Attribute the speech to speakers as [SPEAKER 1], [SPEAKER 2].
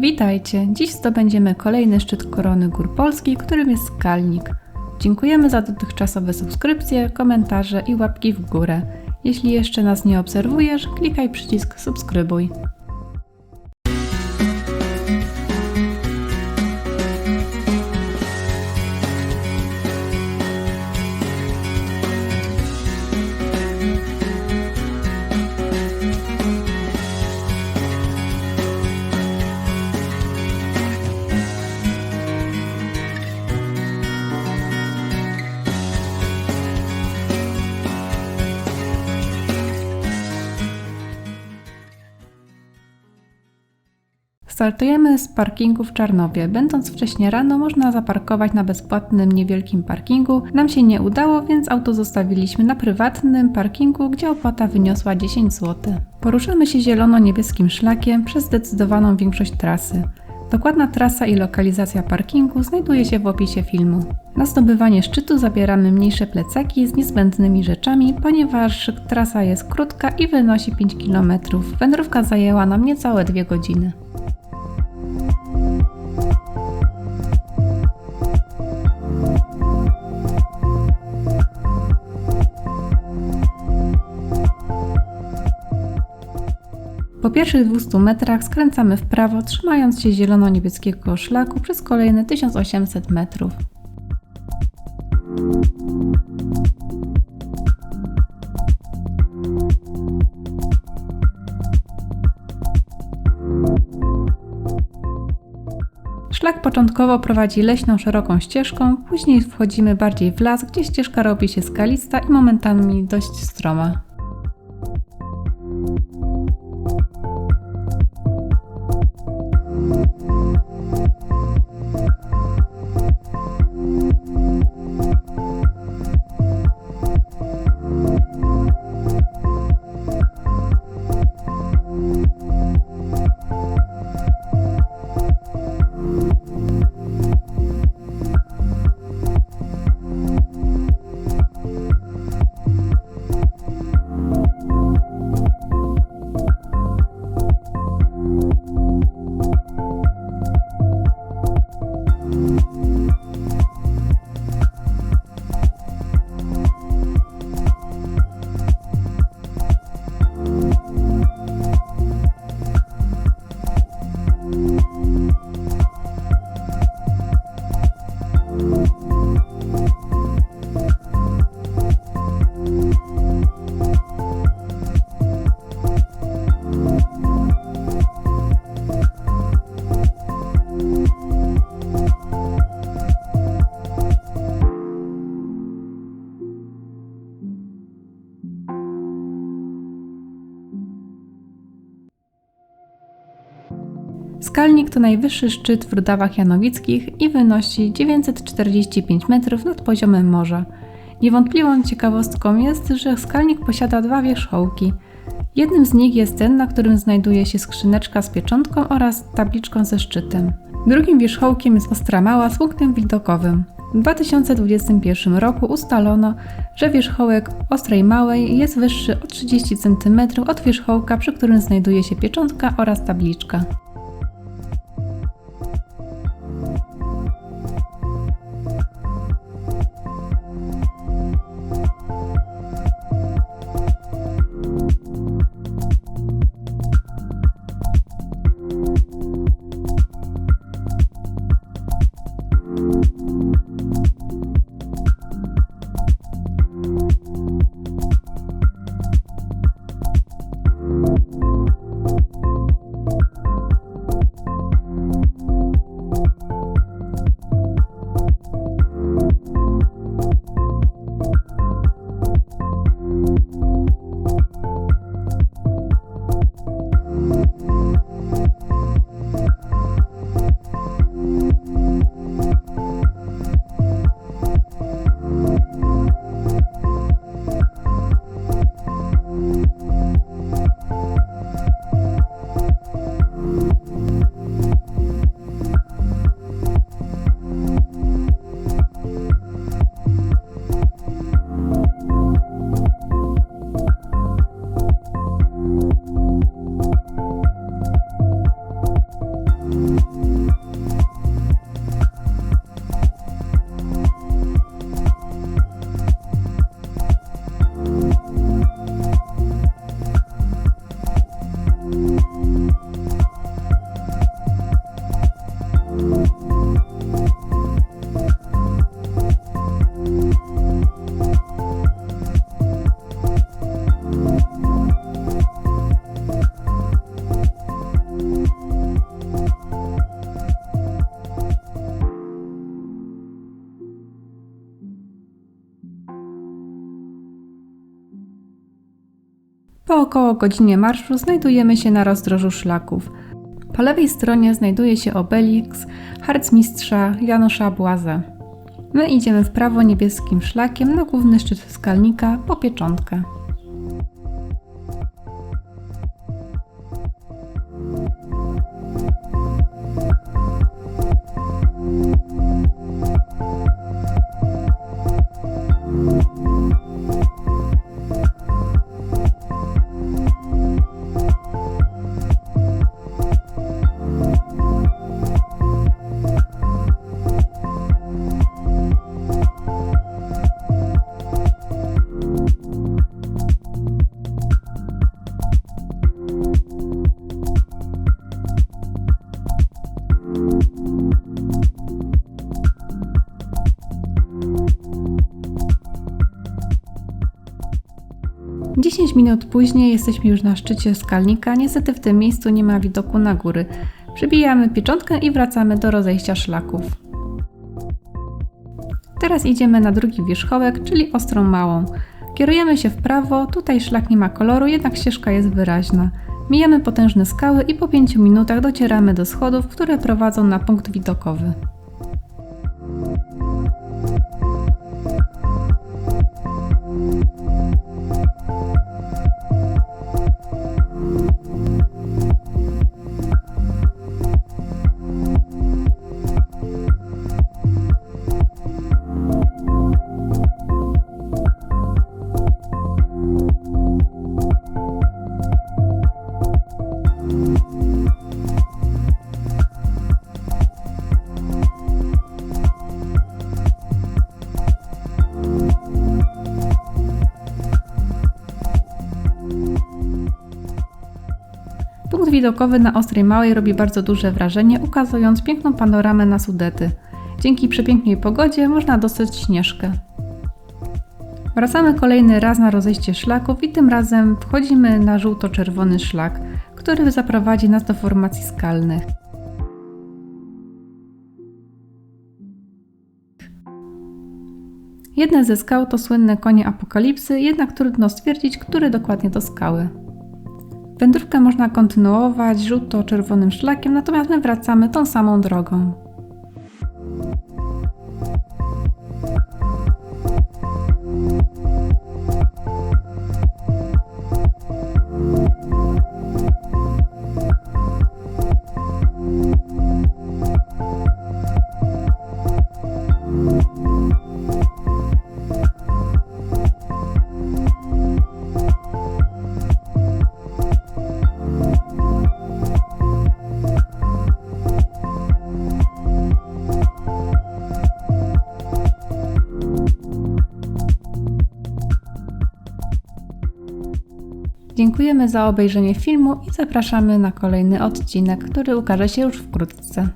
[SPEAKER 1] Witajcie! Dziś zdobędziemy kolejny szczyt korony gór Polski, którym jest Skalnik. Dziękujemy za dotychczasowe subskrypcje, komentarze i łapki w górę. Jeśli jeszcze nas nie obserwujesz, klikaj przycisk subskrybuj. Startujemy z parkingu w Czarnowie. Będąc wcześnie rano, można zaparkować na bezpłatnym niewielkim parkingu. Nam się nie udało, więc auto zostawiliśmy na prywatnym parkingu, gdzie opłata wyniosła 10 zł. Poruszamy się zielono-niebieskim szlakiem przez zdecydowaną większość trasy. Dokładna trasa i lokalizacja parkingu znajduje się w opisie filmu. Na zdobywanie szczytu zabieramy mniejsze plecaki z niezbędnymi rzeczami, ponieważ trasa jest krótka i wynosi 5 km. Wędrówka zajęła nam niecałe 2 godziny. Po pierwszych 200 metrach skręcamy w prawo, trzymając się zielono-niebieskiego szlaku przez kolejne 1800 metrów. Szlak początkowo prowadzi leśną szeroką ścieżką, później wchodzimy bardziej w las, gdzie ścieżka robi się skalista i momentami dość stroma. Skalnik to najwyższy szczyt w Rudawach Janowickich i wynosi 945 metrów nad poziomem morza. Niewątpliwą ciekawostką jest, że skalnik posiada dwa wierzchołki. Jednym z nich jest ten, na którym znajduje się skrzyneczka z pieczątką oraz tabliczką ze szczytem. Drugim wierzchołkiem jest Ostra Mała z punktem widokowym. W 2021 roku ustalono, że wierzchołek Ostrej Małej jest wyższy o 30 cm od wierzchołka, przy którym znajduje się pieczątka oraz tabliczka. Około godzinie marszu znajdujemy się na rozdrożu szlaków. Po lewej stronie znajduje się obeliks harcmistrza Janusza Błaze. My idziemy w prawo niebieskim szlakiem na główny szczyt skalnika po pieczątkę. Dziesięć minut później jesteśmy już na szczycie skalnika. Niestety w tym miejscu nie ma widoku na góry. Przybijamy pieczątkę i wracamy do rozejścia szlaków. Teraz idziemy na drugi wierzchołek, czyli Ostrą Małą. Kierujemy się w prawo, tutaj szlak nie ma koloru, jednak ścieżka jest wyraźna. Mijamy potężne skały i po 5 minutach docieramy do schodów, które prowadzą na punkt widokowy. Widokowy na Ostrej Małej robi bardzo duże wrażenie, ukazując piękną panoramę na Sudety. Dzięki przepięknej pogodzie można dostać śnieżkę. Wracamy kolejny raz na rozejście szlaków i tym razem wchodzimy na żółto-czerwony szlak, który zaprowadzi nas do formacji skalnych. Jedne ze skał to słynne konie apokalipsy, jednak trudno stwierdzić, które dokładnie to skały. Wędrówkę można kontynuować żółto-czerwonym szlakiem, natomiast my wracamy tą samą drogą. Dziękujemy za obejrzenie filmu i zapraszamy na kolejny odcinek, który ukaże się już wkrótce.